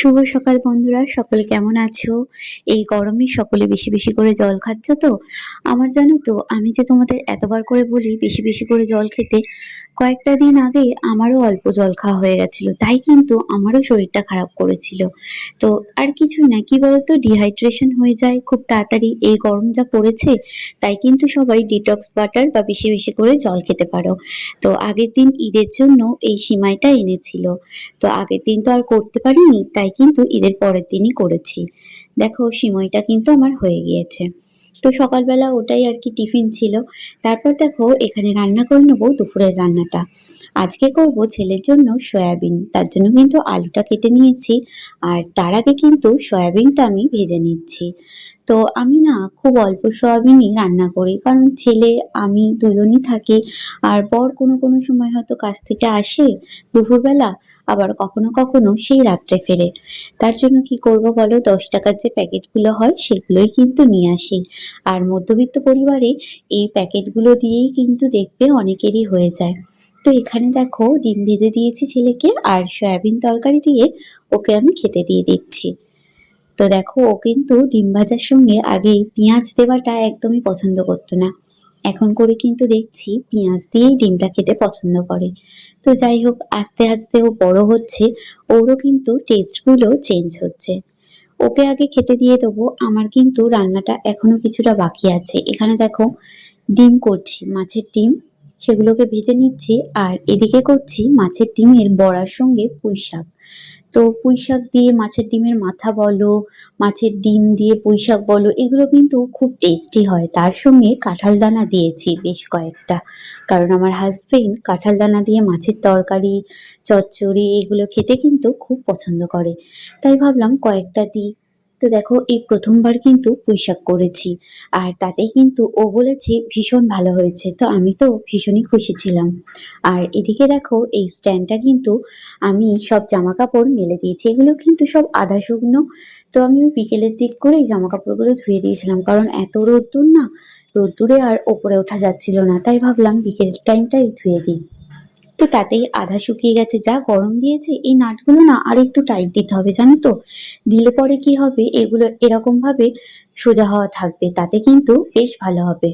শুভ সকাল বন্ধুরা, সকলে কেমন আছো? এই গরমে সকলে বেশি বেশি করে জল খাচ্ছ তো? আমার জানো তো, আমি যে তোমাদের এতবার করে বলি বেশি বেশি করে জল খেতে, কয়েকটা দিন আগে আমারও অল্প জল খাওয়া হয়ে গেছিল, তাই কিন্তু আমারও শরীরটা খারাপ করেছিল। তো আর কিছুই না, কি বলতো ডিহাইড্রেশন হয়ে যায়, খুব তাড়াতাড়ি এই গরম যা পড়েছে, তাই কিন্তু সবাই ডিটক্স ওয়াটার বা বেশি বেশি করে জল খেতে পারো। তো আগের দিন ঈদের জন্য এই সিমাইটা এনেছিল। তো আগের দিন তো আর করতে পারিনি, তাই কিন্তু ঈদের পরের দিনই করেছি। দেখো সিমইটা কিন্তু আমার হয়ে গিয়েছে। তো সকালবেলা ওটাই আর কি টিফিন ছিল। তারপর দেখো, এখানে রান্না করে নেব দুপুরের রান্নাটা। আজকে করব ছেলের জন্য সয়াবিন। তার জন্য কিন্তু আলুটা কেটে নিয়েছি। আর তার আগে কিন্তু সয়াবিনটা আমি ভেজে নিচ্ছি। তো আমি না খুব অল্প সয়াবিনই রান্না করি। কারণ ছেলে, আমি দুজনই থাকি। আর বর কোনো কোনো সময় হয়তো কাজ থেকে আসে দুপুরবেলা। আবার কখনো কখনো সেই রাত্রে ফেরে। তার জন্য কি করব বলো? দশ টাকার যে প্যাকেটগুলো হয়, সেগুলোই কিন্তু নিয়ে আসি। আর মধ্যবিত্ত পরিবারে এই প্যাকেটগুলো দিয়েই কিন্তু দেখবে অনেকেরই হয়ে যায়। তো এখানে দেখো, ডিম ভেজে দিয়েছি ছেলেকে আর সয়াবিন তরকারি দিয়ে ওকে আমি খেতে দিয়ে দিচ্ছি। তো দেখো, ও কিন্তু ডিম ভাজার সঙ্গে আগে পেঁয়াজ দেওয়াটা একদমই পছন্দ করতো না। এখন করে কিন্তু দেখছি, পেঁয়াজ দিয়েই ডিমটা খেতে পছন্দ করে। তো যাই হোক আস্তে আস্তে ও বড় হচ্ছে, ওরও কিন্তু টেস্টগুলো চেঞ্জ হচ্ছে। ওকে আগে খেতে দিয়ে দেবো, আমার কিন্তু রান্নাটা এখনও কিছুটা বাকি আছে। এখানে দেখো, ডিম করছি, মাছের ডিম, সেগুলোকে ভেজে নিচ্ছি, আর এদিকে করছি মাছের ডিমের বড়ার সঙ্গে পুঁই শাক তো পুঁইশাক দিয়ে মাছের ডিমের মাথা বলো, মাছের ডিম দিয়ে পুঁইশাক বলো, এগুলো কিন্তু খুব টেস্টি হয়। তার সঙ্গে কাঁঠাল দানা দিয়েছি বেশ কয়েকটা। কারণ আমার হাজবেন্ড কাঁঠাল দানা দিয়ে মাছের তরকারি, চচ্চড়ি এগুলো খেতে কিন্তু খুব পছন্দ করে। তাই ভাবলাম কয়েকটা দিই। তো দেখো, এই প্রথমবার কিন্তু পুঁইশাক করেছি। আর তাতে কিন্তু ও বলেছে, ভীষণ ভালো হয়েছে। তো আমি তো ভীষণই খুশি ছিলাম। আর এদিকে দেখো, এই স্ট্যান্ডটা কিন্তু আমি সব জামা কাপড় মেলে দিয়েছি। এগুলো কিন্তু সব আধা শুকনো। তো আমি বিকেলের দিক করে এই জামা কাপড়গুলো ধুয়ে দিয়েছিলাম। কারণ এত রোদ্দুর না, রোদ্দুরে আর ওপরে ওঠা যাচ্ছিল না। তাই ভাবলাম বিকেলের টাইমটাই ধুয়ে দিই। তো তাতেই আধা শুকিয়ে গেছে, যা গরম দিয়েছে, এই নাটগুলো না আর একটু টাইট দিতে হবে, জানো তো? দিলে পরে কি হবে? এগুলো এরকম ভাবে সোজা হওয়া থাকবে, তাতে কিন্তু বেশ ভালো হবে।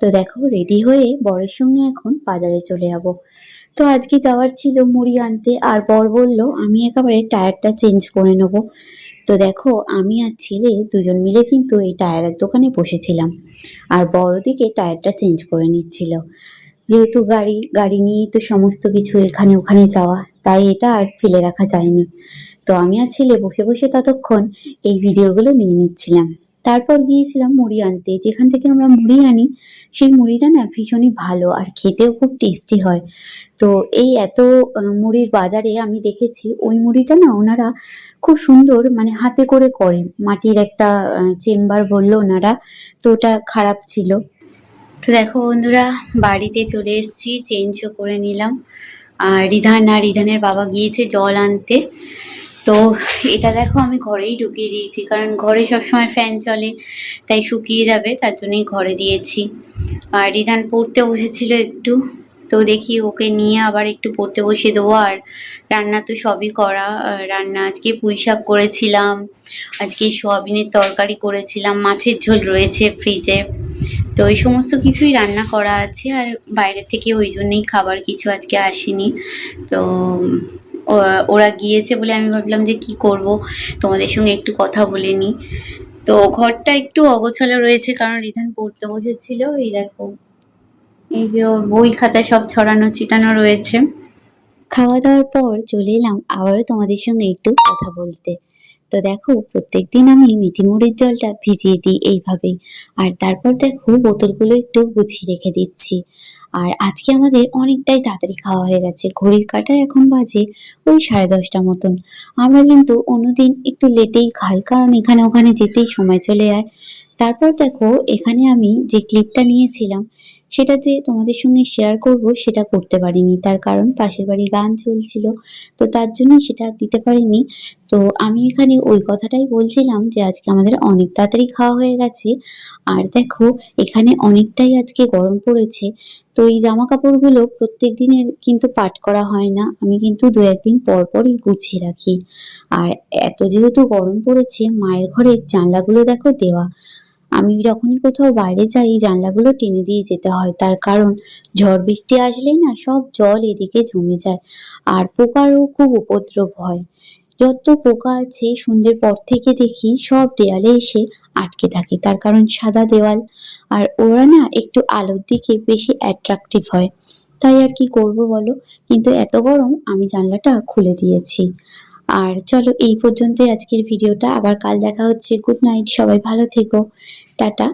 তো দেখো রেডি হয়ে বরের সঙ্গে এখন বাজারে চলে যাব। তো আজকে যাওয়ার ছিল মুড়ি আনতে, আর বর বলল, আমি একেবারে টায়ারটা চেঞ্জ করে নেব। তো দেখো, আমি আর ছেলে দুজন মিলে কিন্তু এই টায়ারের দোকানে বসেছিলাম, আর বড় দিকে টায়ারটা চেঞ্জ করে নিচ্ছিল। যেহেতু গাড়ি গাড়ি নিয়েই তো সমস্ত কিছু এখানে ওখানে যাওয়া, তাই এটা আর ফেলে রাখা যায়নি। তো আমি আর ছেলে বসে বসে ততক্ষণ এই ভিডিওগুলো নিয়ে নিচ্ছিলাম। তারপর গিয়েছিলাম মুড়ি আনতে। যেখান থেকে আমরা মুড়ি আনি, সেই মুড়িটা না ভীষণই ভালো আর খেতেও খুব টেস্টি হয়। তো এই এত মুড়ির বাজারে আমি দেখেছি, ওই মুড়িটা না ওনারা খুব সুন্দর মানে হাতে করে করে মাটির একটা চেম্বার বলল ওনারা, তো ওটা খারাপ ছিল। তো দেখো বন্ধুরা, বাড়িতে চলে এসেছি চেঞ্জও করে নিলাম। আর রিধান আর রিধানের বাবা গিয়েছে জল আনতে। তো এটা দেখো আমি ঘরেই ঢুকিয়ে দিয়েছি, কারণ ঘরে সবসময় ফ্যান চলে, তাই শুকিয়ে যাবে, তার জন্যই ঘরে দিয়েছি। আর রিধান পড়তে বসেছিল একটু, তো দেখি ওকে নিয়ে আবার একটু পড়তে বসিয়ে দেবো। আর রান্না তো সবই করা রান্না আজকে পুঁই শাক করেছিলাম, আজকে সোয়াবিনের তরকারি করেছিলাম, মাছের ঝোল রয়েছে ফ্রিজে তো এই সমস্ত কিছুই রান্না করা আছে আর বাইরে থেকে ওই জন্যই খাবার কিছু আজকে আসেনি। তো ওরা গিয়েছে বলে আমি ভাবলাম যে কি করব, তোমাদের সঙ্গে একটু কথা বলে নিই তো ঘরটা একটু অগোছালো রয়েছে কারণ রিধান পড়তে বসেছিল। এই দেখো, এই যে ওর বই খাতা সব ছড়ানো ছিটানো রয়েছে। খাওয়া দাওয়ার পর চলে এলাম আবারও তোমাদের সঙ্গে একটু কথা বলতে। তো দেখো, প্রত্যেকদিন আমি মেথি মুড়ির জলটা ভিজিয়ে দিই এইভাবেই আর তারপর দেখো, বোতলগুলো একটু গুছিয়ে রেখে দিচ্ছি। আর আজকে আমাদের অনেকটাই তাড়াতাড়ি খাওয়া হয়ে গেছে। ঘড়ির কাঁটায় এখন বাজে ওই সাড়ে দশটা মতন। আমরা কিন্তু অন্যদিন একটু লেটেই খাই, কারণ এখানে ওখানে যেতেই সময় চলে যায়। তারপর দেখো, এখানে আমি যে ক্লিপটা নিয়েছিলাম সেটা যে তোমাদের সঙ্গে শেয়ার করব, সেটা করতে পারিনি। তার কারণ পাশের বাড়ি গান চলছিল, তো তার জন্য সেটা দিতে পারিনি। তো আমি এখানে ওই কথাটাই বলছিলাম যে, আজকে আমাদের অনেক তাড়াতাড়ি খাওয়া হয়ে গেছে। আর দেখো, এখানে অনেকটাই আজকে গরম পড়েছে। তো এই জামা কাপড়গুলো প্রত্যেক দিনের কিন্তু পাট করা হয় না। আমি কিন্তু দু একদিন পর পরই গুছিয়ে রাখি। আর এত যেহেতু গরম পড়েছে, মায়ের ঘরের জানলাগুলো দেখো দেওয়া। আমি যখনই কোথাও বাইরে যাই, জানলাগুলো টেনে দিয়ে যেতে হয়। তার কারণ, ঝড় বৃষ্টি আসলেই না সব জল এদিকে জমে যায় আর পোকারও খুব উপদ্রব হয়। যত পোকা আছে, সন্ধ্যের পর থেকে দেখি সব দেয়ালে এসে আটকে থাকে। তার কারণ সাদা দেওয়াল আর ওরা না একটু আলোর দিকে বেশি অ্যাট্রাকটিভ হয়। তাই আর কি করব বলো? কিন্তু এত গরম, আমি জানলাটা খুলে দিয়েছি। আর চলো, এই পর্যন্তই আজকের ভিডিওটা। আবার কাল দেখা হচ্ছে। গুড নাইট সবাই ভালো থেকো। টাটা।